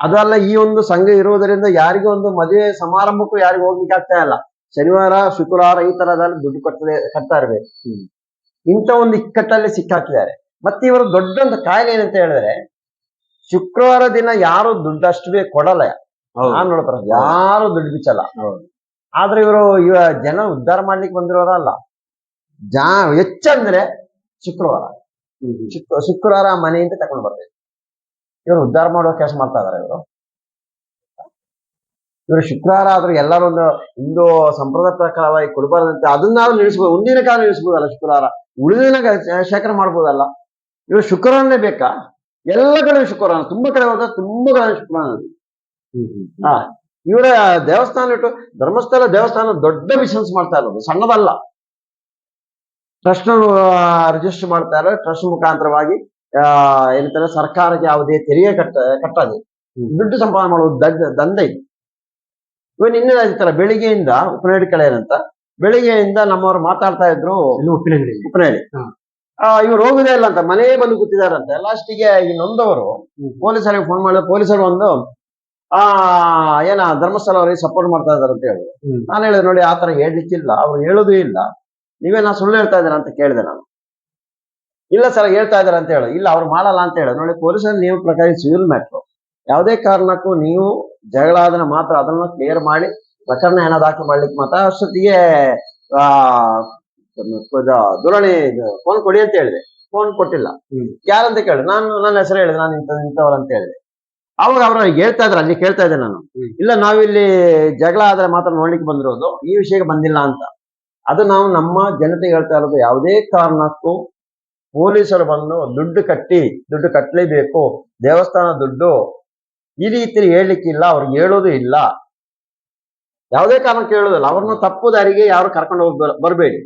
ಅದಲ್ಲ ಈ ಒಂದು ಸಂಘ ಇರುವುದರಿಂದ ಯಾರಿಗೂ ಒಂದು ಮದುವೆ ಸಮಾರಂಭಕ್ಕೂ ಯಾರಿಗೂ ಹೋಗ್ಲಿಕ್ಕೆ ಆಗ್ತಾ ಇಲ್ಲ. ಶನಿವಾರ ಶುಕ್ರವಾರ ಈ ತರದಲ್ಲಿ ದುಡ್ಡು ಕಟ್ಟದೆ ಕಟ್ತಾ ಇರ್ಬೇಕು. ಇಂಥ ಒಂದು ಇಕ್ಕಟ್ಟಲ್ಲಿ ಸಿಕ್ಕಾಕಿದ್ದಾರೆ. ಮತ್ತೆ ಇವರು ದೊಡ್ಡಂತ ಕಾಯಿಲೆ ಏನಂತ ಹೇಳಿದ್ರೆ ಶುಕ್ರವಾರ ದಿನ ಯಾರು ದುಡ್ಡು ಅಷ್ಟು ಕೊಡಲ್ಲ. ನಾನ್ ನೋಡ್ತಾರ ಯಾರು ದುಡ್ಡು ಬಿಚ್ಚಲ್ಲ. ಆದ್ರೆ ಇವರು ಇವ ಜನ ಉದ್ಧಾರ ಮಾಡ್ಲಿಕ್ಕೆ ಬಂದಿರೋರಲ್ಲ ಜಾ ಹೆಚ್ಚಂದ್ರೆ ಶುಕ್ರವಾರ. ಶುಕ್ರವಾರ ಮನೆಯಿಂದ ತಕೊಂಡ್ ಬರ್ಬೇಕು ಇವರು ಉದ್ಧಾರ ಮಾಡುವ ಕೆಲಸ ಮಾಡ್ತಾ ಇದಾರೆ ಇವರು. ಇವರು ಶುಕ್ರವಾರ ಆದ್ರೆ ಎಲ್ಲರೂ ಒಂದು ಹಿಂದೂ ಸಂಪ್ರದಾಯ ಪ್ರಕಾರವಾಗಿ ಕೊಡಬಾರ್ದಂತ ಅದನ್ನಾದ್ರೂ ನಿಲ್ಲಿಸ್ಬೋದು. ಒಂದಿನ ಕಾಲ ನಿಲ್ಲಿಸ್ಬೋದಲ್ಲ ಶುಕ್ರವಾರ? ಉಳಿದಿನ ಶೇಖರಣೆ ಮಾಡ್ಬೋದಲ್ಲ? ಇವರು ಶುಕ್ರವಾರನೇ ಬೇಕಾ? ಎಲ್ಲ ಕಡೆ ಶುಕ್ರವಾರ. ತುಂಬಾ ಕಡೆ ಹೋದ್ರೆ ತುಂಬಾ ಕಡೆ ಶುಕ್ರವಾರ. ಹ್ಮ್, ಇವರ ದೇವಸ್ಥಾನ ಇಟ್ಟು ಧರ್ಮಸ್ಥಳ ದೇವಸ್ಥಾನ ದೊಡ್ಡ ಬಿಸಿನೆಸ್ ಮಾಡ್ತಾ ಇರೋದು. ಸಣ್ಣದಲ್ಲ. ಟ್ರಸ್ಟ್ ರಿಜಿಸ್ಟರ್ ಮಾಡ್ತಾ ಇರೋ ಟ್ರಸ್ಟ್ ಮುಖಾಂತರವಾಗಿ ಏನಂತಾರೆ ಸರ್ಕಾರಕ್ಕೆ ಯಾವುದೇ ತೆರಿಗೆ ಕಟ್ಟ ಕಟ್ಟದೆ. ದುಡ್ಡು ಸಂಪಾದನೆ ಮಾಡುವುದು ದಂಧೆ ದಂಧೆ ಇದೆ. ಇವಾಗ ನಿನ್ನೆ ತರ ಬೆಳಿಗ್ಗೆಯಿಂದ ಉಪನಹಳ್ಳಿ ಕಡೆ ಏನಂತ ಬೆಳಿಗ್ಗೆಯಿಂದ ನಮ್ಮವ್ರು ಮಾತಾಡ್ತಾ ಇದ್ರು ಉಪ್ಪಿನಹಳ್ಳಿ. ಆ ಇವ್ರು ಹೋಗುದೇ ಇಲ್ಲ ಅಂತ ಮನೆ ಬಂದು ಕೂತಿದಾರಂತೆ ಲಾಸ್ಟಿಗೆ ಈ ನೊಂದವರು. ಪೊಲೀಸರಿಗೆ ಫೋನ್ ಮಾಡಿದ್ರೆ ಪೊಲೀಸರು ಒಂದು ಆ ಏನ ಧರ್ಮಸ್ಥಳ ಅವರಿಗೆ ಸಪೋರ್ಟ್ ಮಾಡ್ತಾ ಇದಾರೆ ಅಂತ ಹೇಳಿದ್ರು. ನಾನು ಹೇಳಿದೆ ನೋಡಿ ಆ ತರ ಹೇಳ್ಲಿಕ್ಕಿಲ್ಲ ಅವ್ರು ಹೇಳೋದು ಇಲ್ಲ. ನೀವೇನ ಸುಳ್ಳು ಹೇಳ್ತಾ ಇದ್ದಾರೆ ಅಂತ ಕೇಳಿದೆ ನಾನು. ಇಲ್ಲ ಸರ್ ಹೇಳ್ತಾ ಇದಾರೆ ಅಂತ ಹೇಳು. ಇಲ್ಲ ಅವ್ರು ಮಾಡಲ್ಲ ಅಂತ ಹೇಳಿ. ನೋಡಿ ಪೊಲೀಸರ ನೀವು ಪ್ರಕಾರ ಸಿವಿಲ್ ಮ್ಯಾಟ್ರು ಯಾವುದೇ ಕಾರಣಕ್ಕೂ ನೀವು ಜಗಳ ಆದ್ರೆ ಮಾತ್ರ ಅದನ್ನ ಕ್ಲಿಯರ್ ಮಾಡಿ ಪ್ರಕರಣ ಏನೋ ದಾಖಲು ಮಾಡ್ಲಿಕ್ಕೆ ಮಾತ್ರ ಅಷ್ಟೊತ್ತಿಗೆ ಆ ದುರಳಿ ಫೋನ್ ಕೊಡಿ ಅಂತ ಹೇಳಿದೆ. ಫೋನ್ ಕೊಟ್ಟಿಲ್ಲ. ಯಾರಂತ ಕೇಳಿ ನಾನು ನನ್ನ ಹೆಸರು ಹೇಳಿದೆ. ನಾನು ಇಂಥ ಇಂಥವ್ರು ಅಂತ ಹೇಳಿದೆ. ಅವಾಗ ಅವ್ರು ಹೇಳ್ತಾ ಇದ್ರು ಅಲ್ಲಿ ಕೇಳ್ತಾ ಇದ್ದೆ ನಾನು. ಇಲ್ಲ ನಾವಿಲ್ಲಿ ಜಗಳ ಆದ್ರೆ ಮಾತ್ರ ನೋಡ್ಲಿಕ್ಕೆ ಬಂದಿರೋದು. ಈ ವಿಷಯಕ್ಕೆ ಬಂದಿಲ್ಲ ಅಂತ. ಅದು ನಾವು ನಮ್ಮ ಜನತೆಗೆ ಹೇಳ್ತಾ ಇರೋದು ಯಾವುದೇ ಕಾರಣಕ್ಕೂ ಪೊಲೀಸರು ಬಂದು ದುಡ್ಡು ಕಟ್ಟಿ ದುಡ್ಡು ಕಟ್ಟಲೇಬೇಕು ದೇವಸ್ಥಾನ ದುಡ್ಡು ಈ ರೀತಿ ಹೇಳಲಿಕ್ಕಿಲ್ಲ ಅವ್ರಿಗೆ ಹೇಳೋದು ಇಲ್ಲ. ಯಾವುದೇ ಕಾರಣಕ್ಕೆ ಹೇಳೋದಿಲ್ಲ. ಅವ್ರನ್ನ ತಪ್ಪು ದಾರಿಗೆ ಯಾರು ಕರ್ಕೊಂಡು ಹೋಗಿ ಬರ- ಬರಬೇಡಿ.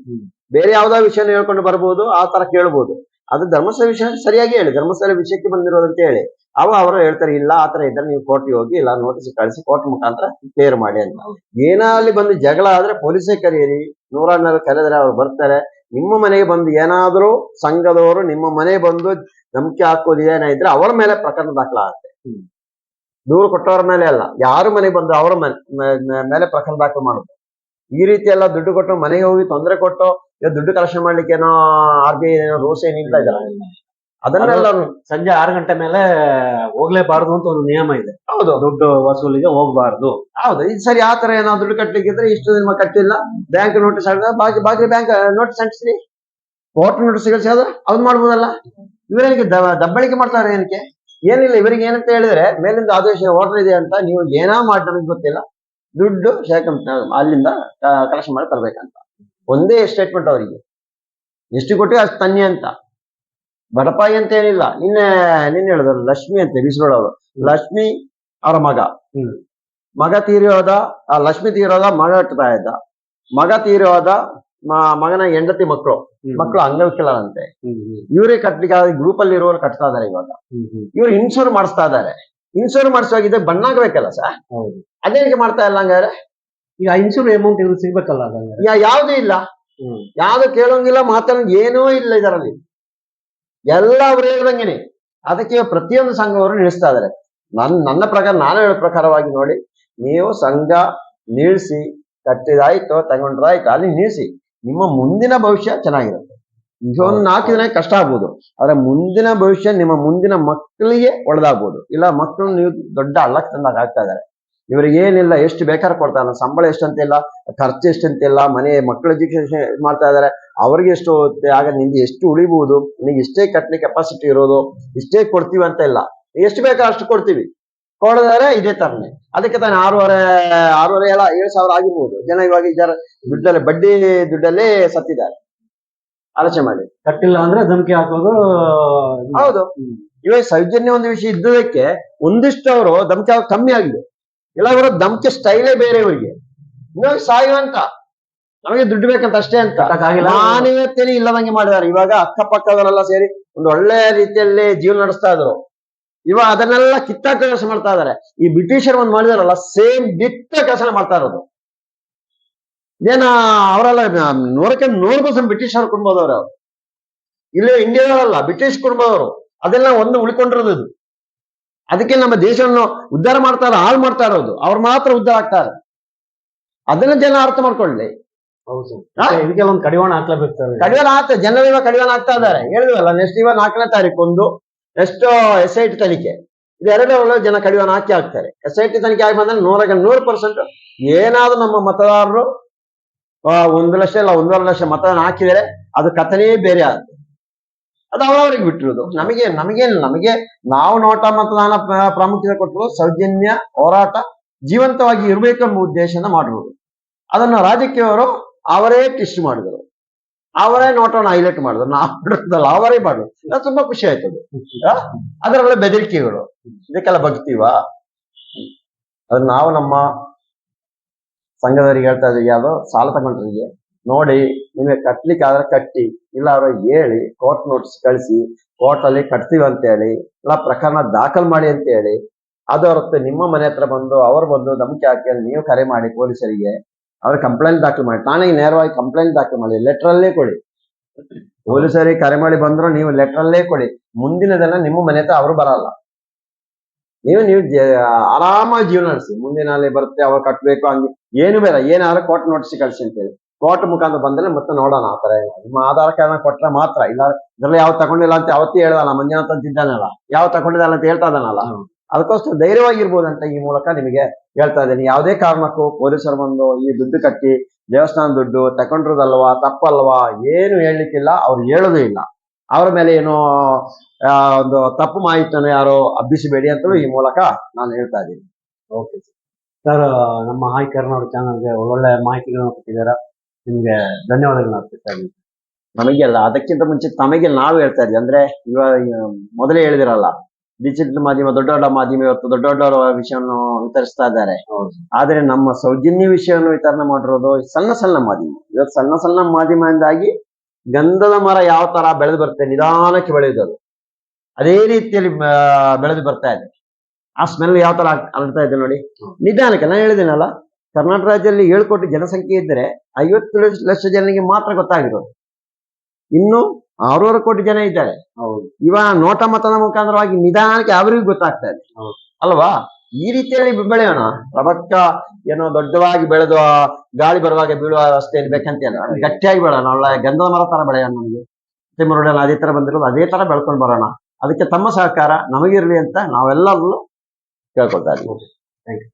ಬೇರೆ ಯಾವ್ದೋ ವಿಷಯನ ಹೇಳ್ಕೊಂಡು ಬರ್ಬೋದು ಆ ತರ ಕೇಳ್ಬೋದು. ಅದು ಧರ್ಮಸ್ಥಳ ವಿಷಯ ಸರಿಯಾಗಿ ಹೇಳಿ. ಧರ್ಮಸ್ಥಳ ವಿಷಯಕ್ಕೆ ಬಂದಿರೋದಂತ ಹೇಳಿ. ಅವ ಅವರು ಹೇಳ್ತಾರೆ ಇಲ್ಲ ಆ ತರ ಇದ್ರೆ ನೀವು ಕೋರ್ಟ್ಗೆ ಹೋಗಿ ಇಲ್ಲ ನೋಟಿಸ್ ಕಳಿಸಿ ಕೋರ್ಟ್ ಮುಖಾಂತರ ಕ್ಲಿಯರ್ ಮಾಡಿ ಅಂತ. ಏನೋ ಅಲ್ಲಿ ಬಂದು ಜಗಳ ಆದ್ರೆ ಪೊಲೀಸೇ ಕರೆಯಿರಿ ನೂರಾರು ಕರೆದ್ರೆ ಅವ್ರು ಬರ್ತಾರೆ. ನಿಮ್ಮ ಮನೆಗೆ ಬಂದು ಏನಾದರೂ ಸಂಘದವರು ನಿಮ್ಮ ಮನೆಗೆ ಬಂದು ನಂಬಿಕೆ ಹಾಕೋದು ಏನಿದ್ರೆ ಇದ್ರೆ ಅವರ ಮೇಲೆ ಪ್ರಕರಣ ದಾಖಲಾಗುತ್ತೆ. ದೂರು ಕೊಟ್ಟವರ ಮೇಲೆ ಅಲ್ಲ ಯಾರು ಮನೆಗೆ ಬಂದು ಅವರ ಮನೆ ಮೇಲೆ ಪ್ರಕರಣ ದಾಖಲು ಮಾಡುದು ಈ ರೀತಿ ಎಲ್ಲ ದುಡ್ಡು ಕೊಟ್ಟು ಮನೆಗೆ ಹೋಗಿ ತೊಂದರೆ ಕೊಟ್ಟು ದುಡ್ಡು ಕಲೆಕ್ಷನ್ ಮಾಡ್ಲಿಕ್ಕೆ ಏನೋ ಆರ್ ಬಿ ಐ ಏನೋ ರೂಲ್ಸ್ ಏನಿಲ್ಲ ಇದಲ್ಲ. ಅದನ್ನೆಲ್ಲ ಸಂಜೆ ಆರು ಗಂಟೆ ಮೇಲೆ ಹೋಗ್ಲೇಬಾರ್ದು ಅಂತ ಒಂದು ನಿಯಮ ಇದೆ. ಹೌದು. ದುಡ್ಡು ವಸೂಲಿಗೆ ಹೋಗ್ಬಾರ್ದು. ಹೌದು. ಇದು ಸರಿ ಆ ತರ ಏನಾದ್ರು ದುಡ್ಡು ಕಟ್ಲಿಕ್ಕಿದ್ರೆ ಇಷ್ಟು ದಿನ ಕಟ್ಟಿಲ್ಲ. ಬ್ಯಾಂಕ್ ನೋಟಿಸ್ ಬಾಕಿ ಬಾಕಿ ಬ್ಯಾಂಕ್ ನೋಟಿಸ್ ಅಂಟಿಸ್ರಿ. ಕೋರ್ಟ್ ನೋಟಿಸ್ ಸಿಗಲ್ಸಿದ್ರೆ ಅವ್ನು ಮಾಡ್ಬೋದಲ್ಲ. ಇವರೇನಕ್ಕೆ ದ- ದಬ್ಬಳಿಕೆ ಮಾಡ್ತಾರೆ ಏನಕ್ಕೆ? ಏನಿಲ್ಲ ಇವರಿಗೆ ಏನಂತ ಹೇಳಿದ್ರೆ ಮೇಲಿಂದ ಆದೇಶ ಓಟರ್ ಇದೆ ಅಂತ ನೀವು ಏನೋ ಮಾಡಿ ನನಗೆ ಗೊತ್ತಿಲ್ಲ. ದುಡ್ಡು ಶೇಖರ್ ಅಲ್ಲಿಂದ ಕಲೆಕ್ಷನ್ ಮಾಡಿ ತರ್ಬೇಕಂತ. ಒಂದೇ ಸ್ಟೇಟ್ಮೆಂಟ್ ಅವರಿಗೆ. ಎಷ್ಟು ಕೊಟ್ಟು ಅಷ್ಟು ತನ್ನಿ ಅಂತ. ಬಡಪಾಯಿ ಅಂತ ಏನಿಲ್ಲ. ನಿನ್ನೆ ನಿನ್ನೆ ಹೇಳಿದ್ರು ಲಕ್ಷ್ಮಿ ಅಂತ ಬಿಸಿಲೋಳವರು ಲಕ್ಷ್ಮಿ ಅವರ ಮಗ. ಮಗ ತೀರಿಯೋದ ಆ ಲಕ್ಷ್ಮಿ ತೀರೋದ ಮಗ ಕಟ್ತಾ ಇದ್ದ ಮಗ ತೀರಿಯೋದ ಮಗನ ಹೆಂಡತಿ ಮಕ್ಕಳು. ಮಕ್ಕಳು ಅಂಗವಿಕಲರಂತೆ ಇವರೇ ಕಟ್ಲಿಕ್ಕೆ ಗ್ರೂಪ್ ಅಲ್ಲಿ ಇರೋರು ಕಟ್ತಾ ಇದಾರೆ ಇವಾಗ. ಇವ್ರು ಇನ್ಶೂರ್ ಮಾಡಿಸ್ತಾ ಇದಾರೆ ಇನ್ಶೂರ್ ಮಾಡಿಸುವಾಗ ಇದೆ ಬಣ್ಣ ಹಾಕ್ಬೇಕಲ್ಲ ಸರ್? ಅದೇ ಅದೇನಿಗೆ ಮಾಡ್ತಾ ಇಲ್ಲ ಹಂಗಾರೆ ಈಗ ಇನ್ಶೂರ್ ಅಮೌಂಟ್ ಇವ್ರು ಸಿಗ್ಬೇಕಲ್ಲ ಯಾವ್ದು ಇಲ್ಲ. ಯಾವ್ದು ಕೇಳೋಂಗಿಲ್ಲ ಮಾತಾಡೋಂಗ್ ಏನೂ ಇಲ್ಲ ಇದರಲ್ಲಿ. ಎಲ್ಲ ಅವ್ರು ಹೇಳ್ದಂಗೆನೆ. ಅದಕ್ಕೆ ಪ್ರತಿಯೊಂದು ಸಂಘವರು ನಿಲ್ಲಿಸ್ತಾ ಇದಾರೆ ನನ್, ನನ್ನ ಪ್ರಕಾರ, ನಾನು ಹೇಳೋ ಪ್ರಕಾರವಾಗಿ ನೋಡಿ, ನೀವು ಸಂಘ ನಿಲ್ಲಿಸಿ ಕಟ್ಟಿದಾಯ್ತು, ತಗೊಂಡ್ರಾಯ್ತು, ಅಲ್ಲಿ ನಿಲ್ಲಿಸಿ ನಿಮ್ಮ ಮುಂದಿನ ಭವಿಷ್ಯ ಚೆನ್ನಾಗಿರುತ್ತೆ. ಈಗ ಒಂದು ನಾಲ್ಕು ದಿನ ಕಷ್ಟ ಆಗ್ಬೋದು. ಆದ್ರೆ ಮುಂದಿನ ಭವಿಷ್ಯ ನಿಮ್ಮ ಮುಂದಿನ ಮಕ್ಕಳಿಗೆ ಒಳ್ಳೆದಾಗ್ಬೋದು. ಇಲ್ಲ, ಮಕ್ಕಳು ನೀವು ದೊಡ್ಡ ಹಳ್ಳಕ್ಕೆ ತಂದಾಗ ಆಗ್ತಾ ಇದಾರೆ ಇವರಿಗೆ ಏನಿಲ್ಲ, ಎಷ್ಟು ಬೇಕಾದ್ರೆ ಕೊಡ್ತಾನೆ ಸಂಬಳ ಎಷ್ಟಂತಿಲ್ಲ, ಖರ್ಚು ಎಷ್ಟಂತಿಲ್ಲ, ಮನೆ, ಮಕ್ಕಳ ಎಜುಕೇಶನ್ ಮಾಡ್ತಾ ಇದಾರೆ ಅವ್ರಿಗೆ ಎಷ್ಟು ಹೋಗುತ್ತೆ ಆಗ ನಿಮ್ಗೆ ಎಷ್ಟು ಉಳಿಬಹುದು ನಿಮ್ಗೆ ಇಷ್ಟೇ ಕಟ್ಟಲಿ ಕೆಪಾಸಿಟಿ ಇರೋದು ಇಷ್ಟೇ ಕೊಡ್ತೀವಿ ಅಂತ ಇಲ್ಲ. ಎಷ್ಟು ಬೇಕಾ ಅಷ್ಟು ಕೊಡ್ತೀವಿ. ಕೊಡದಾರೆ ಇದೇ ತರನೇ. ಅದಕ್ಕೆ ತಾನೆ ಆರೂವರೆ ಆರೂವರೆ ಎಲ್ಲ ಏಳು ಸಾವಿರ ಆಗಿರ್ಬೋದು. ಜನ ಇವಾಗ ಇದರ ದುಡ್ಡಲ್ಲೇ ಬಡ್ಡಿ ದುಡ್ಡಲ್ಲೇ ಸತ್ತಿದ್ದಾರೆ. ಆಲೋಚನೆ ಮಾಡಿ. ಕಟ್ಟಿಲ್ಲ ಅಂದ್ರೆ ಧಮಕಿ ಹಾಕೋದು ಹೌದು. ಇವಾಗ ಸೌಜನ್ಯ ಒಂದು ವಿಷಯ ಇದ್ದದಕ್ಕೆ ಒಂದಿಷ್ಟು ಅವರು ಧಮಕಿ ಹಾಕೋದು ಕಮ್ಮಿ ಆಗಿದೆ. ಇಲ್ಲ ಅವರ ಧಮಕಿ ಸ್ಟೈಲೇ ಬೇರೆ ಇವರಿಗೆ. ಇವಾಗ ಸಾಯುವಂತ. ನಮಗೆ ದುಡ್ಡು ಬೇಕಂತ ಅಷ್ಟೇ ಅಂತ. ಮಾನವೀಯತೆಯಲ್ಲಿ ಇಲ್ಲದಂಗೆ ಮಾಡಿದ್ದಾರೆ. ಇವಾಗ ಅಕ್ಕಪಕ್ಕದವರೆಲ್ಲ ಸೇರಿ ಒಂದು ಒಳ್ಳೆ ರೀತಿಯಲ್ಲಿ ಜೀವನ ನಡೆಸ್ತಾ ಇದ್ರು. ಇವಾಗ ಅದನ್ನೆಲ್ಲ ಕಿತ್ತಾಟ ಕೆಲಸ ಮಾಡ್ತಾ ಇದಾರೆ ಈ ಬ್ರಿಟಿಷರ್ ಒಂದು ಮಾಡಿದಾರಲ್ಲ ಸೇಮ್ ದಿಟ್ಟ ಕೆಲಸ ಮಾಡ್ತಾ ಇರೋದು. ಏನ ಅವರೆಲ್ಲ ನೂರಕ್ಕೆ ನೂರು ಪರ್ಸೆಂಟ್ ಬ್ರಿಟಿಷರ್ ಕುಟುಂಬದವರು ಅವ್ರು. ಇಲ್ಲೇ ಇಂಡಿಯಾದವರಲ್ಲ ಬ್ರಿಟಿಷ್ ಕುಟುಂಬದವರು. ಅದೆಲ್ಲ ಒಂದು ಉಳ್ಕೊಂಡಿರೋದು ಇದು. ಅದಕ್ಕೆ ನಮ್ಮ ದೇಶವನ್ನು ಉದ್ಧಾರ ಮಾಡ್ತಾರೆ ಹಾಳು ಮಾಡ್ತಾ ಇರೋದು. ಅವ್ರು ಮಾತ್ರ ಉದ್ಧಾರ ಆಗ್ತಾರೆ ಅದನ್ನ ಜನ ಅರ್ಥ ಮಾಡ್ಕೊಳ್ಳಿ? ಇದಕ್ಕೆಲ್ಲ ಒಂದು ಕಡಿವಾಣ ಹಾಕ್ಲೇಬೇಕು ಸರ್ ಕಡಿವಾಣ ಆಗ್ತದೆ ಜನರು ಇವಾಗ ಕಡಿವಾಣ ಆಗ್ತಾ ಇದ್ದಾರೆ. ಹೇಳಿದ್ವಲ್ಲ ನೆಕ್ಸ್ಟ್ ಇವಾಗ ನಾಲ್ಕನೇ ತಾರೀಕು ಒಂದು ನೆಕ್ಸ್ಟ್ ಎಸ್ ಐ ಟಿ ತನಿಖೆ. ಇದು ಎರಡರಲ್ಲೂ ಜನ ಕಡಿವಾಣ ಹಾಕಿ ಹಾಕ್ತಾರೆ. ಎಸ್ ಐ ಟಿ ತನಿಖೆ ಆಗಿ ಬಂದ್ರೆ ನೂರಕ್ಕೆ ನೂರು ಪರ್ಸೆಂಟ್ ಏನಾದ್ರೂ ನಮ್ಮ ಮತದಾರರು ಒಂದು ಲಕ್ಷ ಇಲ್ಲ ಒಂದೂವರೆ ಲಕ್ಷ ಮತದಾನ ಹಾಕಿದರೆ ಅದು ಕಥನೇ ಬೇರೆ ಆಗುತ್ತೆ. ಅದು ಅವರವರಿಗೆ ಬಿಟ್ಟಿರೋದು. ನಮಗೆ ನಮಗೇನು ನಮಗೆ ನಾವು ನೋಟ ಮತದಾನ ಪ್ರಾಮುಖ್ಯತೆ ಕೊಟ್ಟರು ಸೌಜನ್ಯ ಹೋರಾಟ ಜೀವಂತವಾಗಿ ಇರಬೇಕೆಂಬ ಎಂಬ ಉದ್ದೇಶದಿಂದ ಮಾಡಿರೋದು ಅದನ್ನು ರಾಜಕೀಯವರು ಅವರೇ ಟಿಸ್ಟ್ ಮಾಡಿದರು. ಅವರೇ ನೋಟವನ್ನು ಹೈಲೈಟ್ ಮಾಡಿದ್ರು. ನಾವು ಅವರೇ ಮಾಡಿದ್ರು. ಅದು ತುಂಬಾ ಖುಷಿ ಆಯ್ತದು ಒಳ್ಳೆ ಬೆದರಿಕೆಗಳು. ಇದಕ್ಕೆಲ್ಲ ಬಗ್ತೀವ ಅದು ನಾವು ನಮ್ಮ ಸಂಘದವರಿಗೆ ಹೇಳ್ತಾ ಇದ್ದೀವಿ, ಯಾವುದೋ ಸಾಲ ತಗೊಂಡ್ರಿಗೆ. ನೋಡಿ, ನಿಮಗೆ ಕಟ್ಲಿಕ್ಕೆ ಆದ್ರೆ ಕಟ್ಟಿ ಇಲ್ಲ ಹೇಳಿ ಕೋರ್ಟ್ ನೋಟಿಸ್ ಕಳಿಸಿ ಕೋರ್ಟ್ ಅಲ್ಲಿ ಕಟ್ತೀವಿ ಅಂತ ಹೇಳಿ ಇಲ್ಲ ಪ್ರಕರಣ ದಾಖಲು ಮಾಡಿ ಅಂತ ಹೇಳಿ ಅದು ಹೊರತು ನಿಮ್ಮ ಮನೆ ಹತ್ರ ಬಂದು, ಅವ್ರು ಬಂದು, ಧಮಕಿ ಹಾಕಿ ನೀವು ಕರೆ ಮಾಡಿ ಪೊಲೀಸರಿಗೆ ಅವ್ರ ಕಂಪ್ಲೇಂಟ್ ದಾಖಲು ಮಾಡಿ ಠಾಣೆಗೆ ನೇರವಾಗಿ ಕಂಪ್ಲೇಂಟ್ ದಾಖಲು ಮಾಡಿ ಲೆಟ್ರಲ್ಲೇ ಕೊಡಿ. ಪೊಲೀಸರಿಗೆ ಕರೆ ಮಾಡಿ ಬಂದ್ರು ನೀವು ಲೆಟ್ರಲ್ಲೇ ಕೊಡಿ. ಮುಂದಿನ ದಿನ ನಿಮ್ಮ ಮನೆ ಹತ್ರ ಅವರು ಬರಲ್ಲ. ನೀವು ನೀವು ಆರಾಮಾಗಿ ಜೀವನ ನಡೆಸಿ. ಮುಂದಿನ ಅಲ್ಲಿ ಬರುತ್ತೆ, ಅವ್ರು ಕಟ್ಟಬೇಕು ಹಂಗೆ. ಏನು ಬೇಡ, ಏನಾದ್ರು ಕೋರ್ಟ್ ನೋಟಿಸ್ ಕಳ್ಸಿ ಅಂತೇಳಿ. ಕೋರ್ಟ್ ಮುಖಾಂತರ ಬಂದ್ರೆ ಮತ್ತೆ ನೋಡೋಣ ಆ ತರ. ನಿಮ್ಮ ಆಧಾರ್ ಕಾರ್ಡ್ ಕೊಟ್ರೆ ಮಾತ್ರ. ಇಲ್ಲ, ಇದ್ರಲ್ಲಿ ಯಾವ ತಗೊಂಡಿಲ್ಲ ಅಂತ ಅವತ್ತೇ ಹೇಳ್ದಲ್ಲ ಮಂಜುನಾಥ್ ಅಂತ ಯಾವ ತಗೊಂಡಿಲ್ಲ ಅಂತ ಹೇಳ್ತಾ ಇದ್ದಾನಲ್ಲ. ಅದಕ್ಕೋಸ್ಕರ ಧೈರ್ಯವಾಗಿರ್ಬೋದು ಅಂತ ಈ ಮೂಲಕ ನಿಮಗೆ ಹೇಳ್ತಾ ಇದ್ದೀನಿ. ಯಾವುದೇ ಕಾರಣಕ್ಕೂ ಪೊಲೀಸರು ಬಂದು ಈ ದುಡ್ಡು ಕಟ್ಟಿ ದೇವಸ್ಥಾನ ದುಡ್ಡು ತಕೊಂಡಿರೋದಲ್ವಾ ತಪ್ಪಲ್ವಾ ಏನು ಹೇಳಲಿಕ್ಕಿಲ್ಲ. ಅವ್ರು ಹೇಳೋದೂ ಇಲ್ಲ. ಅವರ ಮೇಲೆ ಏನೋ ಒಂದು ತಪ್ಪು ಮಾಹಿತಿಯನ್ನು ಯಾರೋ ಹಬ್ಬಿಸಬೇಡಿ ಅಂತಲೂ ಈ ಮೂಲಕ ನಾನು ಹೇಳ್ತಾ ಇದ್ದೀನಿ. Okay sir. ನಮ್ಮ ಹಾಯ್ ಕರ್ನಾಟಕ ಚಾನಲ್ಗೆ ಒಳ್ಳೊಳ್ಳೆ ಮಾಹಿತಿಗಳನ್ನು ಕೊಟ್ಟಿದ್ದೀರಾ. ನಿಮ್ಗೆ ಧನ್ಯವಾದಗಳನ್ನ ಅರ್ಪಿಸ್ತಾ ಇದ್ದೀನಿ. ನಮಗೆಲ್ಲ ಅದಕ್ಕಿಂತ ಮುಂಚೆ ತಮಗೆ ನಾವು ಹೇಳ್ತಾ ಇದ್ವಿ ಅಂದ್ರೆ ಇವಾಗ ಮೊದಲೇ ಹೇಳಿದಿರಲ್ಲ ಡಿಜಿಟಲ್ ಮಾಧ್ಯಮ ದೊಡ್ಡ ದೊಡ್ಡ ಮಾಧ್ಯಮ ಇವತ್ತು ದೊಡ್ಡ ದೊಡ್ಡ ವಿಷಯವನ್ನು ವಿತರಿಸ್ತಾ ಇದ್ದಾರೆ. ಆದ್ರೆ ನಮ್ಮ ಸೌಜನ್ಯ ವಿಷಯವನ್ನು ವಿತರಣೆ ಮಾಡಿರೋದು ಸಣ್ಣ ಸಣ್ಣ ಮಾಧ್ಯಮ. ಇವತ್ತು ಸಣ್ಣ ಸಣ್ಣ ಮಾಧ್ಯಮದಿಂದಾಗಿ ಗಂಧದ ಮರ ಯಾವ ತರ ಬೆಳೆದು ಬರ್ತದೆ ನಿಧಾನಕ್ಕೆ ಬೆಳೆಯುವುದು ಅದು ಅದೇ ರೀತಿಯಲ್ಲಿ ಬೆಳೆದು ಬರ್ತಾ ಇದೆ. ಆ ಸ್ಮೆಲ್ ಯಾವ ತರ ಅಲ್ತಾ ಇದೆ ನೋಡಿ. ನಿಧಾನಕ್ಕೆ ನಾನು ಹೇಳಿದೆನಲ್ಲ ಕರ್ನಾಟಕ ರಾಜ್ಯದಲ್ಲಿ ಏಳು ಕೋಟಿ ಜನಸಂಖ್ಯೆ ಇದ್ದರೆ ಐವತ್ತು ಲಕ್ಷ- ಲಕ್ಷ ಜನರಿಗೆ ಮಾತ್ರ ಗೊತ್ತಾಗಿರೋದು. ಇನ್ನು ಆರೂವರೆ ಕೋಟಿ ಜನ ಇದ್ದಾರೆ. ಹೌದು. ಇವಾಗ ನೋಟ ಮತದ ಮುಖಾಂತರವಾಗಿ ನಿಧಾನಕ್ಕೆ ಅವರಿಗೂ ಗೊತ್ತಾಗ್ತಾ ಇದೆ. ಹೌದು. ಅಲ್ವಾ? ಈ ರೀತಿಯಲ್ಲಿ ಬೆಳೆಯೋಣ. ಪ್ರಭಕ್ಕ ಏನೋ ದೊಡ್ಡವಾಗಿ ಬೆಳೆದು ಗಾಳಿ ಬರುವಾಗ ಬೀಳುವ ಅವಸ್ಥೆಯಲ್ಲಿ ಬೇಕಂತ ಗಟ್ಟಿಯಾಗಿ ಬೆಳೋಣ ಒಳ್ಳೆ ಗಂಧದ ಮರ ತರ ಬೆಳೆಯೋಣ ನಮಗೆ. ತಿಮ್ಮರೋಡಲ್ಲಿ ಅದೇ ತರ ಬಂದಿರೋದು ಅದೇ ತರ ಬೆಳ್ಕೊಂಡು ಬರೋಣ. ಅದಕ್ಕೆ ತಮ್ಮ ಸಹಕಾರ ನಮಗಿರ್ಲಿ ಅಂತ ನಾವೆಲ್ಲರೂ ಕೇಳ್ಕೊಳ್ತಾ ಇದ್ದೀವಿ.